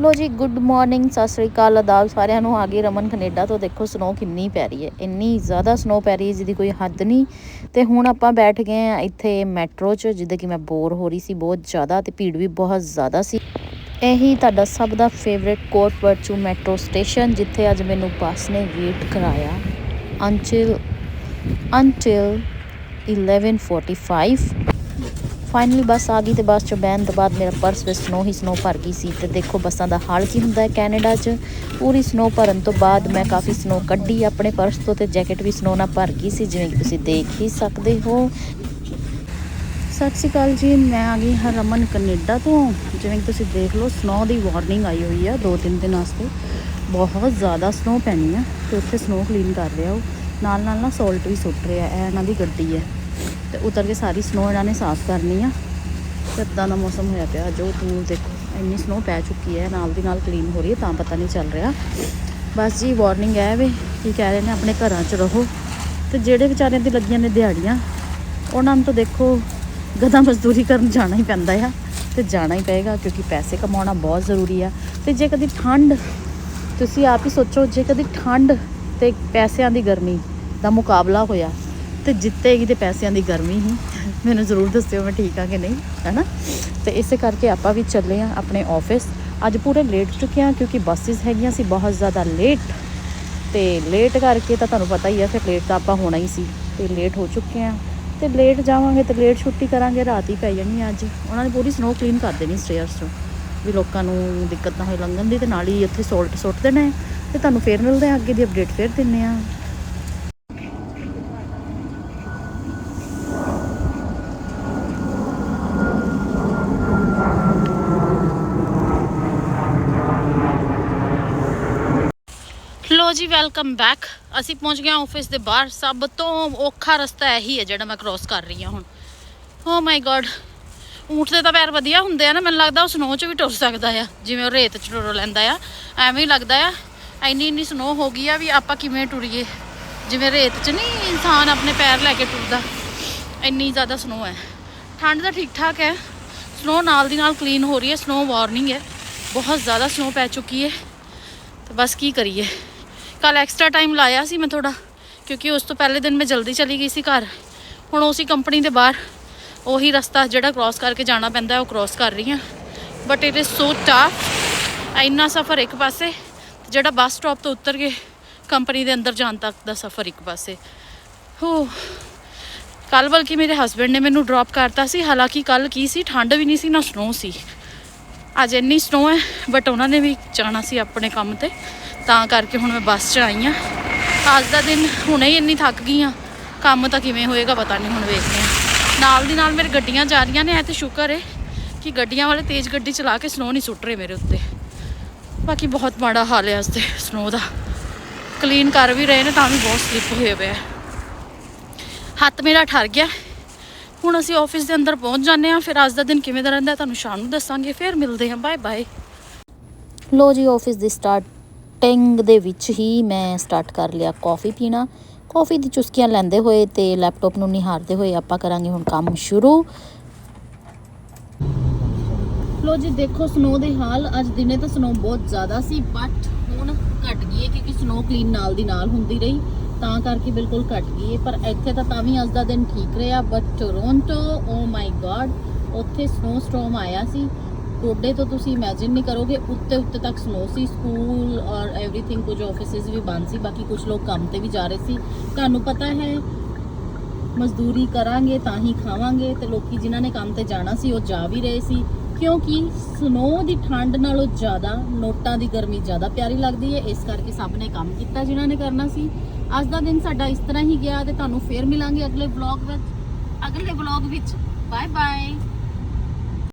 ਲੋ ਜੀ good morning Sat Sri ਅਕਾਲ, ਆਦਾਬ ਸਾਰਿਆਂ ਨੂੰ। ਆ ਗਈ ਰਮਨ ਕੈਨੇਡਾ ਤੋਂ ਦੇਖੋ ਸਨੋ ਕਿੰਨੀ ਪੈ ਰਹੀ ਹੈ। ਇੰਨੀ ਜ਼ਿਆਦਾ ਸਨੋ ਪੈ ਰਹੀ ਹੈ, ਜਿਹਦੀ ਕੋਈ ਹੱਦ ਨਹੀਂ। ਤੇ ਹੁਣ ਆਪਾਂ ਬੈਠ ਗਏ ਆ ਇੱਥੇ ਮੈਟਰੋ 'ਚ ਜਿੱਦਾਂ ਕਿ ਮੈਂ ਬੋਰ ਹੋ ਰਹੀ ਸੀ ਬਹੁਤ ਜ਼ਿਆਦਾ ਤੇ ਭੀੜ ਵੀ ਬਹੁਤ ਜ਼ਿਆਦਾ ਸੀ। ਇਹੀ ਤੁਹਾਡਾ ਸਭ ਦਾ favourite Cote Vertu metro station ਜਿੱਥੇ ਅੱਜ ਮੈਨੂੰ ਬੱਸ ਨੇ ਵੇਟ ਕਰਾਇਆ until until 11:45 ਫਾਈਨਲੀ ਬੱਸ ਆ ਗਈ ਤੇ ਬੱਸ ਚ ਬਹਿਣ ਤੋਂ ਬਾਅਦ ਮੇਰਾ ਪਰਸ ਵਿੱਚ ਸਨੋ ਹੀ ਸਨੋ ਭਰ ਗਈ ਸੀ ਤੇ ਦੇਖੋ ਬੱਸਾਂ ਦਾ ਹਾਲ ਕੀ ਹੁੰਦਾ ਹੈ ਕੈਨੇਡਾ 'ਚ। ਪੂਰੀ ਸਨੋ ਭਰਨ ਤੋਂ ਬਾਅਦ ਮੈਂ ਕਾਫੀ ਸਨੋ ਕੱਢੀ ਆਪਣੇ ਪਰਸ ਤੋਂ ਤੇ ਜੈਕਟ ਵੀ ਸਨੋ ਨਾਲ ਭਰ ਗਈ ਸੀ, ਜਿਵੇਂ ਕਿ ਤੁਸੀਂ ਦੇਖ ਹੀ ਸਕਦੇ ਹੋ। ਸਤਿ ਸ਼੍ਰੀ ਅਕਾਲ ਜੀ, ਮੈਂ ਆ ਗਈ ਹਾਂ ਰਮਨ ਕੈਨੇਡਾ ਤੋਂ। ਜਿਵੇਂ ਕਿ ਤੁਸੀਂ ਦੇਖ ਲਓ ਸਨੋ ਦੀ ਵਾਰਨਿੰਗ ਆਈ ਹੋਈ ਆ ਦੋ ਤਿੰਨ ਦਿਨ ਵਾਸਤੇ। ਬਹੁਤ ਜ਼ਿਆਦਾ ਸਨੋ ਪੈਣੀ ਆ ਤੇ ਉੱਥੇ ਸਨੋ ਕਲੀਨ ਕਰ ਰਿਹਾ ਉਹ। ਨਾਲ ਨਾਲ ਨਾ ਸੋਲਟ ਵੀ ਸੁੱਟ ਰਿਹਾ, ਇਹ ਇਹਨਾਂ ਦੀ ਗੱਡੀ ਹੈ। ਤੇ ਉਤਰ ਕੇ ਸਾਰੀ ਸਨੋ ਇਹਨਾਂ ਨੇ ਸਾਫ਼ ਕਰਨੀ ਆ। ਤੇ ਦਾ ਮੌਸਮ ਹੋਇਆ ਪਿਆ। ਜੋ ਦੂਰ ਦੇਖੋ, ਇੰਨੀ ਸਨੋ ਪੈ ਚੁੱਕੀ ਹੈ, ਨਾਲ ਦੀ ਨਾਲ ਕਲੀਨ ਹੋ ਰਹੀ ਹੈ, ਤਾਂ ਪਤਾ ਨਹੀਂ ਚੱਲ ਰਿਹਾ। ਬਸ ਜੀ ਵਾਰਨਿੰਗ ਹੈ ਵੇ ਕੀ ਕਹਿ ਰਹੇ ਨੇ, ਆਪਣੇ ਘਰਾਂ 'ਚ ਰਹੋ। ਤੇ ਜਿਹੜੇ ਵਿਚਾਰਿਆਂ ਦੀ ਲੱਗੀਆਂ ਨੇ ਦਿਹਾੜੀਆਂ, ਉਹਨਾਂ ਨੂੰ ਤਾਂ ਦੇਖੋ ਗਦਾ ਮਜ਼ਦੂਰੀ ਕਰਨ ਜਾਣਾ ਹੀ ਪੈਂਦਾ ਆ। ਤੇ ਜਾਣਾ ਹੀ ਪਏਗਾ, ਕਿਉਂਕਿ ਪੈਸੇ ਕਮਾਉਣਾ ਬਹੁਤ ਜ਼ਰੂਰੀ ਆ। ਤੇ ਜੇ ਕਦੀ ਠੰਡ, ਤੁਸੀਂ ਆਪ ਹੀ ਸੋਚੋ, ਜੇ ਕਦੀ ਠੰਡ ਤੇ ਪੈਸਿਆਂ ਦੀ ਗਰਮੀ ਦਾ ਮੁਕਾਬਲਾ ਹੋਇਆ ਤੇ ਜਿੱਤੇਗੀ ਤੇ ਪੈਸਿਆਂ ਦੀ ਗਰਮੀ ਹੀ। ਮੈਨੂੰ ਜ਼ਰੂਰ ਦੱਸਿਓ ਮੈਂ ਠੀਕ ਆ ਕਿ ਨਹੀਂ, ਹੈਨਾ? ਤੇ ਇਸੇ ਕਰਕੇ ਆਪਾਂ ਵੀ ਚੱਲੇ ਆ ਆਪਣੇ ਆਫਿਸ ਅੱਜ ਪੂਰੇ ਲੇਟ ਚੁੱਕੇ ਆ ਕਿਉਂਕਿ ਬੱਸਿਸ ਹੈਗੀਆਂ ਸੀ, ਬਹੁਤ ਜ਼ਿਆਦਾ ਲੇਟ ਤੇ ਲੇਟ ਕਰਕੇ ਤਾਂ ਤੁਹਾਨੂੰ ਪਤਾ ਹੀ ਆ, ਫਿਰ ਲੇਟ ਤਾਂ ਆਪਾਂ ਹੋਣਾ ਹੀ ਸੀ। ਤੇ ਲੇਟ ਹੋ ਚੁੱਕੇ ਆ। ਤੇ ਲੇਟ ਜਾਵਾਂਗੇ ਤੇ ਲੇਟ ਛੁੱਟੀ ਕਰਾਂਗੇ, ਰਾਤ ਹੀ ਪੈ ਜਾਣੀ ਆ ਅੱਜ। ਉਹਨਾਂ ਨੇ ਪੂਰੀ ਸਨੋ ਕਲੀਨ ਕਰ ਦੇਣੀ ਸਟੇਅਰਸ ਤੋਂ ਵੀ ਲੋਕਾਂ ਨੂੰ ਦਿੱਕਤ ਨਾ ਹੋਏ ਲੰਘਣ ਦੀ ਤੇ ਨਾਲ ਹੀ ਉੱਥੇ ਸੋਲਟ ਸੁੱਟ ਦੇਣਾ ਹੈ। ਤੇ ਤੁਹਾਨੂੰ ਫੇਰ ਮਿਲਦੇ ਆ, ਅੱਗੇ ਦੀ ਅਪਡੇਟ ਫੇਰ ਦਿੰਨੇ ਆ। ਲੋ ਜੀ ਵੈਲਕਮ ਬੈਕ ਅਸੀਂ ਪਹੁੰਚ ਗਏ ਆਫਿਸ ਦੇ ਬਾਹਰ। ਸਭ ਤੋਂ ਔਖਾ ਰਸਤਾ ਇਹੀ ਹੈ ਜਿਹੜਾ ਮੈਂ ਕ੍ਰੋਸ ਕਰ ਰਹੀ ਹਾਂ ਹੁਣ। ਓ ਮਾਈ ਗॉड ਊਂਠ ਦੇ ਤਾਂ ਪੈਰ ਵਧੀਆ ਹੁੰਦੇ ਆ ਨਾ, ਮੈਨੂੰ ਲੱਗਦਾ ਉਹ ਸਨੋ 'ਚ ਵੀ ਟੁਰ ਸਕਦਾ ਆ। ਜਿਵੇਂ ਉਹ ਰੇਤ 'ਚ ਟੁਰ ਲੈਂਦਾ ਆ। ਐਵੇਂ ਹੀ ਲੱਗਦਾ ਆ। ਇੰਨੀ ਇੰਨੀ ਸਨੋ ਹੋ ਗਈ ਆ ਵੀ ਆਪਾਂ ਕਿਵੇਂ ਟੁਰੀਏ। ਜਿਵੇਂ ਰੇਤ 'ਚ ਨਹੀਂ ਇਨਸਾਨ ਆਪਣੇ ਪੈਰ ਲੈ ਕੇ ਟੁਰਦਾ। ਇੰਨੀ ਜ਼ਿਆਦਾ ਸਨੋ ਹੈ। ਠੰਡ ਤਾਂ ਠੀਕ ਠਾਕ ਹੈ। ਸਨੋ ਨਾਲ ਦੀ ਨਾਲ ਕਲੀਨ ਹੋ ਰਹੀ ਹੈ। ਸਨੋ ਵਾਰਨਿੰਗ ਹੈ। ਬਹੁਤ ਜ਼ਿਆਦਾ ਸਨੋ ਪੈ ਚੁੱਕੀ ਹੈ। ਤੇ ਬਸ ਕੀ ਕਰੀਏ। ਕੱਲ ਐਕਸਟਰਾ ਟਾਈਮ ਲਾਇਆ ਸੀ ਮੈਂ ਥੋੜਾ ਕਿਉਂਕਿ ਉਸ ਤੋਂ ਪਹਿਲੇ ਦਿਨ ਮੈਂ ਜਲਦੀ ਚਲੀ ਗਈ ਸੀ ਘਰ। ਹੁਣ ਉਸੇ ਕੰਪਨੀ ਦੇ ਬਾਹਰ, ਉਹੀ ਰਸਤਾ ਜਿਹੜਾ ਕ੍ਰਾਸ ਕਰਕੇ ਜਾਣਾ ਪੈਂਦਾ ਉਹ ਕ੍ਰਾਸ ਕਰ ਰਹੀ ਹਾਂ। But it is so tough ਇੰਨਾ ਸਫ਼ਰ ਇੱਕ ਪਾਸੇ, ਜਿਹੜਾ ਬੱਸ ਸਟਾਪ ਤੋਂ ਉਤਰ ਕੇ ਕੰਪਨੀ ਦੇ ਅੰਦਰ ਜਾਣ ਤੱਕ ਦਾ ਸਫ਼ਰ ਇੱਕ ਪਾਸੇ। ਹੋ, ਕੱਲ ਬਲਕਿ ਮੇਰੇ ਹਸਬੰਡ ਨੇ ਮੈਨੂੰ ਡ੍ਰੌਪ ਕਰਤਾ ਸੀ, ਹਾਲਾਂਕਿ ਕੱਲ ਕੀ ਸੀ, ਠੰਡ ਵੀ ਨਹੀਂ ਸੀ, ਨਾ ਸਨੋ ਸੀ। ਅੱਜ ਇੰਨੀ ਸਨੋ ਹੈ ਬਟ ਉਹਨਾਂ ਨੇ ਵੀ ਜਾਣਾ ਸੀ ਆਪਣੇ ਕੰਮ ਤੇ। ਤਾਂ ਕਰਕੇ ਹੁਣ ਮੈਂ ਬੱਸ 'ਚ ਆਈ ਆ। ਅੱਜ ਦਾ ਦਿਨ ਹੁਣੇ ਹੀ ਇੰਨੀ ਥੱਕ ਗਈ ਆ। ਕੰਮ ਤਾਂ ਕਿਵੇਂ ਹੋਏਗਾ ਪਤਾ ਨਹੀਂ ਹੁਣ ਵੇਖਦੇ ਆ। ਨਾਲ ਦੀ ਨਾਲ ਮੇਰੇ ਗੱਡੀਆਂ ਜਾ ਰਹੀਆਂ ਨੇ, ਐ ਤੇ ਸ਼ੁਕਰ ਹੈ ਕਿ ਗੱਡੀਆਂ ਵਾਲੇ ਤੇਜ਼ ਗੱਡੀ ਚਲਾ ਕੇ ਸਨੋ ਨਹੀਂ ਸੁੱਟ ਰਹੇ ਮੇਰੇ ਉੱਤੇ। ਬਾਕੀ ਬਹੁਤ ਮਾੜਾ ਹਾਲ ਹੈ ਅੱਜ ਤੇ ਸਨੋ ਦਾ। ਕਲੀਨ ਕਰ ਵੀ ਰਹੇ ਨੇ ਤਾਂ ਵੀ ਬਹੁਤ ਸਲਿੱਪ ਹੋਏ ਪਿਆ ਹੱਥ ਮੇਰਾ ਠਰ ਗਿਆ। ਹੁਣ ਅਸੀਂ ਆਫਿਸ ਦੇ ਅੰਦਰ ਪਹੁੰਚ ਜਾਂਦੇ ਹਾਂ ਫਿਰ ਅੱਜ ਦਾ ਦਿਨ ਕਿਵੇਂ ਦਾ ਰਹਿੰਦਾ ਤੁਹਾਨੂੰ ਸ਼ਾਮ ਨੂੰ ਦੱਸਾਂਗੇ। ਫਿਰ ਮਿਲਦੇ ਹਾਂ ਬਾਏ ਬਾਏ ਲੋ ਜੀ ਆਫਿਸ ਦੀ ਸਟਾਰਟ ਸਟਾਰਟਿੰਗ ਦੇ ਵਿੱਚ ਹੀ ਮੈਂ ਸਟਾਰਟ ਕਰ ਲਿਆ ਕਾਫੀ ਪੀਣਾ। ਕਾਫੀ ਦੀ ਚੁਸਕੀਆਂ ਲੈਂਦੇ ਹੋਏ ਤੇ ਲੈਪਟਾਪ ਨੂੰ ਨਿਹਾਰਦੇ ਹੋਏ ਆਪਾਂ ਕਰਾਂਗੇ ਹੁਣ ਕੰਮ ਸ਼ੁਰੂ। ਲੋ ਜੀ, ਦੇਖੋ ਸਨੋ ਦੇ ਹਾਲ। ਅੱਜ ਦਿਨੇ ਤਾਂ ਸਨੋ ਬਹੁਤ ਜ਼ਿਆਦਾ ਸੀ ਬਟ ਹੁਣ ਘਟ ਗਈ ਹੈ ਕਿਉਂਕਿ ਸਨੋ ਕਲੀਨ ਨਾਲ ਦੀ ਨਾਲ ਹੁੰਦੀ ਰਹੀ। ਤਾਂ ਕਰਕੇ ਬਿਲਕੁਲ ਘਟ ਗਈ ਹੈ, ਪਰ ਇੱਥੇ ਤਾਂ ਤਾਂ ਵੀ ਅੱਜ ਦਾ ਦਿਨ ਠੀਕ ਰਿਹਾ। But Toronto oh my god ਉੱਥੇ ਸਨੋ ਸਟਾਰਮ ਆਇਆ ਸੀ। ਟੋਡੇ ਤੋਂ ਤੁਸੀਂ ਇਮੇਜਿਨ ਨਹੀਂ ਕਰੋਗੇ ਉੱਤੇ ਉੱਤੇ ਤੱਕ ਸਨੋ ਸੀ। ਸਕੂਲ एवरीथिंग ਕੁਝ ਆਫਿਸਿਸ ਵੀ ਬੰਦ ਸੀ ਬਾਕੀ ਕੁਝ ਲੋਕ ਕੰਮ ਤੇ ਵੀ ਜਾ ਰਹੇ ਸੀ ਤੁਹਾਨੂੰ ਪਤਾ ਹੈ ਮਜ਼ਦੂਰੀ ਕਰਾਂਗੇ ਤਾਂ ਹੀ ਖਾਵਾਂਗੇ ਤੇ ਲੋਕੀ ਜਿਨ੍ਹਾਂ ਨੇ ਕੰਮ ਤੇ ਜਾਣਾ ਸੀ ਉਹ ਜਾ ਵੀ ਰਹੇ ਸੀ ਕਿਉਂਕਿ ਸਨੋ ਦੀ ਠੰਡ ਨਾਲੋਂ ਜ਼ਿਆਦਾ ਨੋਟਾਂ ਦੀ ਗਰਮੀ ਜ਼ਿਆਦਾ ਪਿਆਰੀ ਲੱਗਦੀ ਹੈ ਇਸ ਕਰਕੇ ਸਭ ਨੇ ਕੰਮ ਕੀਤਾ ਜਿਨ੍ਹਾਂ ਨੇ ਕਰਨਾ ਸੀ ਅੱਜ ਦਾ ਦਿਨ ਸਾਡਾ ਇਸ ਤਰ੍ਹਾਂ ਹੀ ਗਿਆ ਤੇ ਤੁਹਾਨੂੰ ਫੇਰ ਮਿਲਾਂਗੇ ਅਗਲੇ ਵਲੌਗ ਵਿੱਚ ਅਗਲੇ ਵਲੌਗ ਵਿੱਚ ਬਾਏ ਬਾਏ